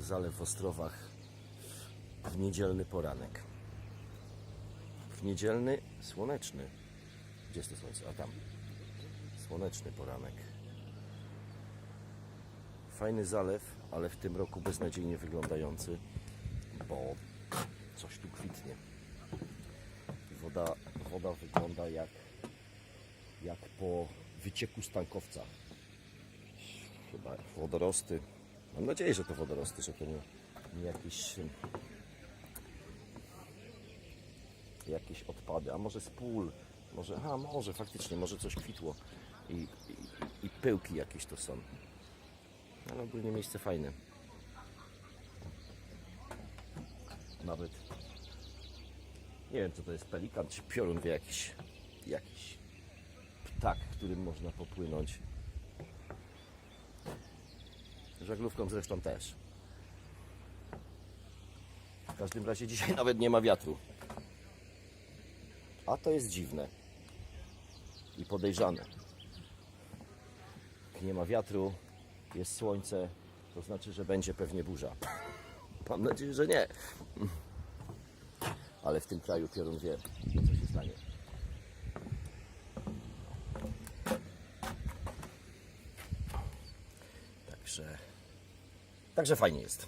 zalew w Ostrowach w niedzielny poranek. W niedzielny słoneczny. Gdzie jest to słońce? A tam. Słoneczny poranek. Fajny zalew, ale w tym roku beznadziejnie wyglądający, bo coś tu kwitnie. Woda, woda wygląda jak, jak po wycieku z tankowca. Chyba wodorosty. Mam nadzieję, że to wodorosty, że to nie, nie jakieś jakieś odpady, a może z pól, może, a może faktycznie, może coś kwitło i, i, i pyłki jakieś to są. Ale ogólnie miejsce fajne. Nawet nie wiem co to jest pelikan czy piorun jakiś jakiś ptak, którym można popłynąć. Żaglówką zresztą też. W każdym razie dzisiaj nawet nie ma wiatru. A to jest dziwne i podejrzane. Nie ma wiatru, jest słońce, to znaczy, że będzie pewnie burza. Mam nadzieję, że nie. Ale w tym kraju piorun wie, co się stanie. Także, także fajnie jest.